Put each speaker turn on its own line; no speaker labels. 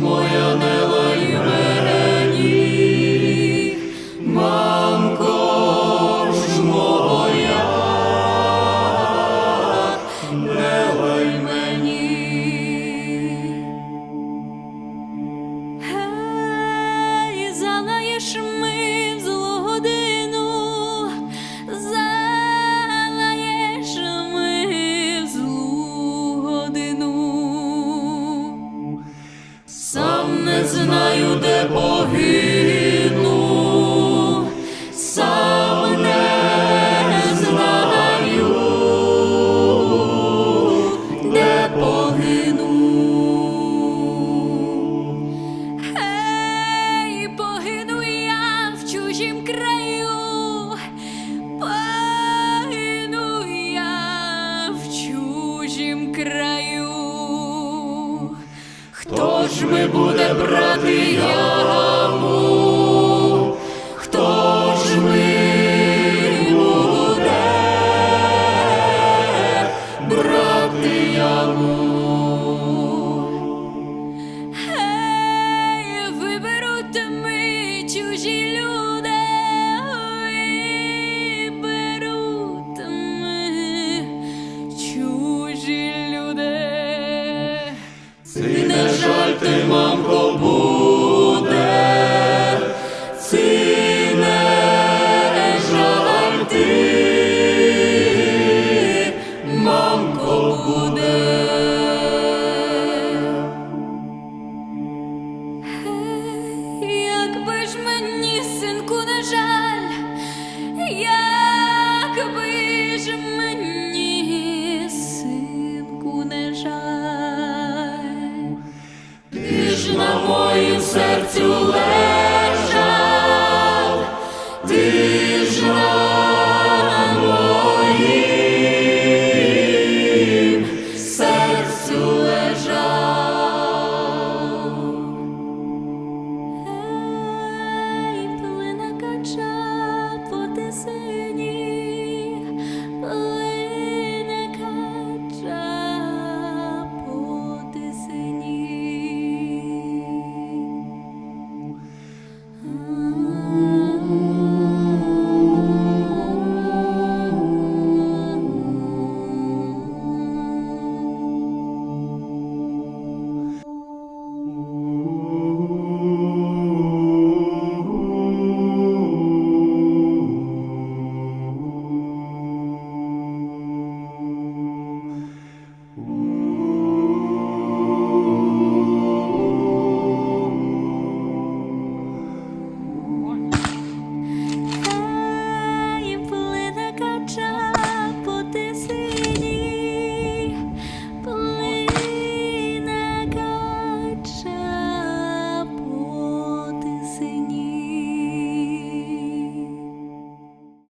Моя не де погину, сам не знаю, де погину.
Гей, погину я в чужім краю, погину я в чужім краю.
Хто ж ми буде брати мамко, буде, ці не жаль ти, мамко, буде.
Якби ж мені, синку, не жаль, якби ж мені